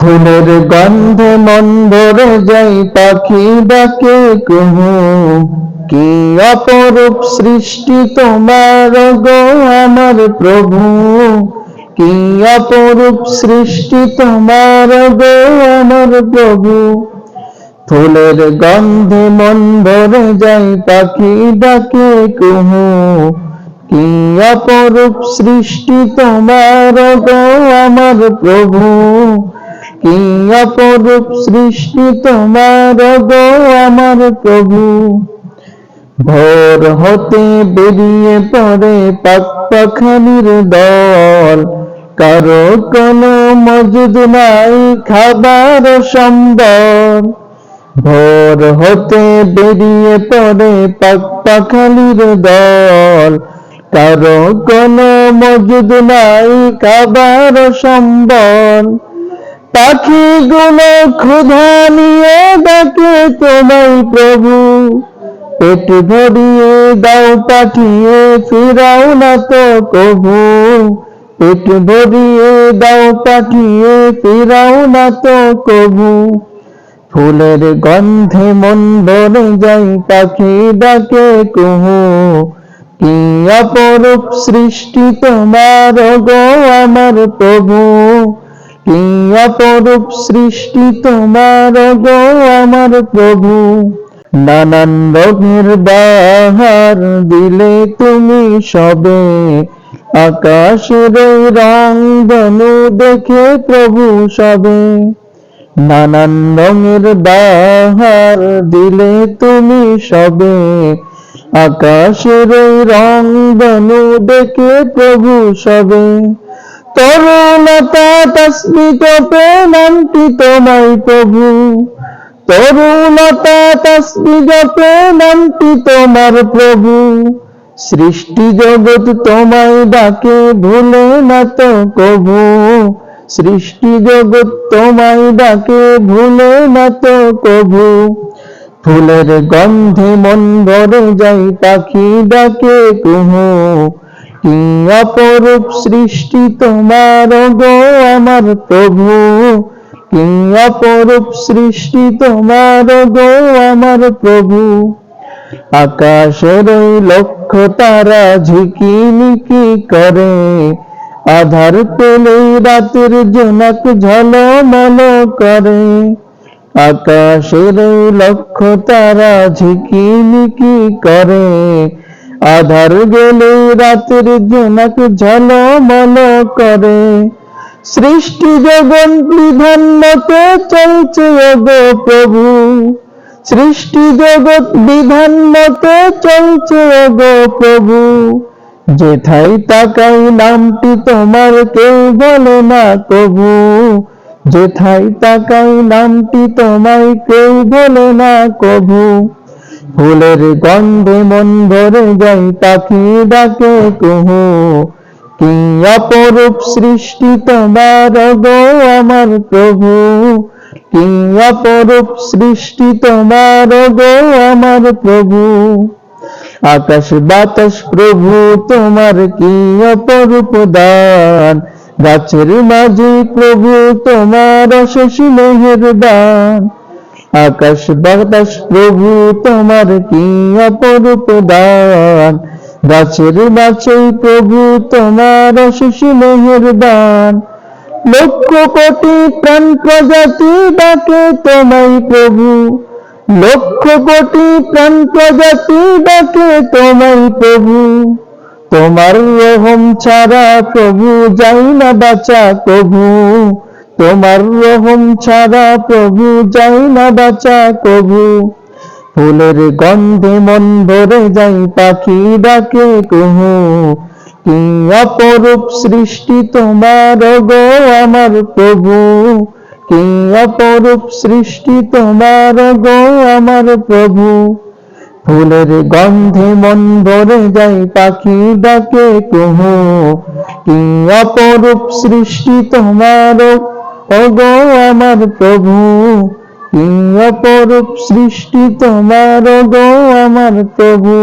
ফুলের গন্ধে মন ভরে যাই পাখি ডাকে কুহু, কি অপরূপ সৃষ্টি তোমার গো আমার প্রভু? কি অপরূপ সৃষ্টি তোমার গো আমার প্রভু? ফুলের গন্ধে মন ভরে যাই পাখি ডাকে কুহু, কি অপরূপ সৃষ্টি তোমার গো আমার প্রভু? কি অপরূপ সৃষ্টি তোমার গো আমার প্রভু। ভোর হতে বেরিয়ে পড়ে পাক দল। কারও কোনো মজুদ নাই খাবার সম্বল। ভোর হতে বেরিয়ে পড়ে পাক দল। কারও কোনো মজুদ নাই খাবার সম্বল। পাখিগুলো ক্ষুধা নিয়ে ডাকে তোমায় প্রভু। পেট ভরিয়ে দাও, পাঠিয়ে ফিরাও না তো কভু পেট ভরিয়ে দাও, পাঠিয়ে ফিরাও না তো কভু ফুলের গন্ধে মন ভরে যাই পাখি ডাকে কুহু। কি অপরূপ সৃষ্টি তোমার গো, আমার প্রভু। কি অপরূপ সৃষ্টি তোমার গো আমার প্রভু। নানান রঙের বাহার দিলে তুমি সবে। আকাশের রং ধনু দেখে প্রভু সবে। নানান রঙের বাহার দিলে তুমি সবে। আকাশের রং ধনু দেখে প্রভু সবে। তরুণতা জপে নামটি তোমায় প্রভু। তরুণতা জপে নামটি তোমার প্রভু। সৃষ্টি জগৎ তোমায় ডাকে, ভুলে না তো কভু সৃষ্টি জগৎ তোমায় ডাকে, ভুলে না তো কভু ফুলের গন্ধে মন ভরে যাই পাখি ডাকে কুহু। কি অপরূপ সৃষ্টি তোমার গো আমার প্রভু। কি অপরূপ সৃষ্টি তোমার গো আমার প্রভু। আকাশের ওই লক্ষ তারা ঝিকিমিকি করে। আধার পেলে রাতের জনক ঝলমল করে। আকাশের ওই লক্ষ তারা ঝিকিমিকি করে। আধার গেলে রাতের জনক ঝলমল করে। সৃষ্টি জগন বিধান মতে চলছে গো প্রভু। সৃষ্টি জগৎ বিধান মতে চলছে গো প্রভু। যেথাই তাকাই নামটি তোমার কেউ বলে না কবু। যেথাই তাকাই নামটি তোমায় কেউ বলে না কবু। ফুলের গন্ধে মন ভরে যাই পাখি ডাকে, কুহু, কি অপরূপ সৃষ্টি তোমার গো আমার প্রভু? কি অপরূপ সৃষ্টি তোমার গো আমার প্রভু? আকাশ বাতাস প্রভু, তোমার কি অপরূপ দান? গাছের মাঝে প্রভু, তোমার অশেষ মেহের দান। আকাশ বাতাস, প্রভু তোমার কি অপরূপ দান? গাছের মাঝে প্রভু তোমার অশেষ মেহের দান। লক্ষ কোটি প্রাণ প্রজাতি ডাকে তোমায় প্রভু। লক্ষ কোটি প্রাণ প্রজাতি ডাকে তোমায় প্রভু। তোমার রহম ছাড়া প্রভু যাই না বাঁচা প্রভু। তোমার রহম ছাড়া প্রভু যাই না বাঁচা প্রভু ফুলের গন্ধে মন ভরে যাই, পাখি ডাকে কুহু। কি অপরূপ সৃষ্টি তোমার গো আমার প্রভু। কি অপরূপ সৃষ্টি তোমার গো আমার প্রভু। ফুলের গন্ধে মন ভরে যাই, পাখি ডাকে কুহু। কি অপরূপ সৃষ্টি তোমার ও আমার প্রভু কি অপরূপ সৃষ্টি তোমার গো আমার প্রভু।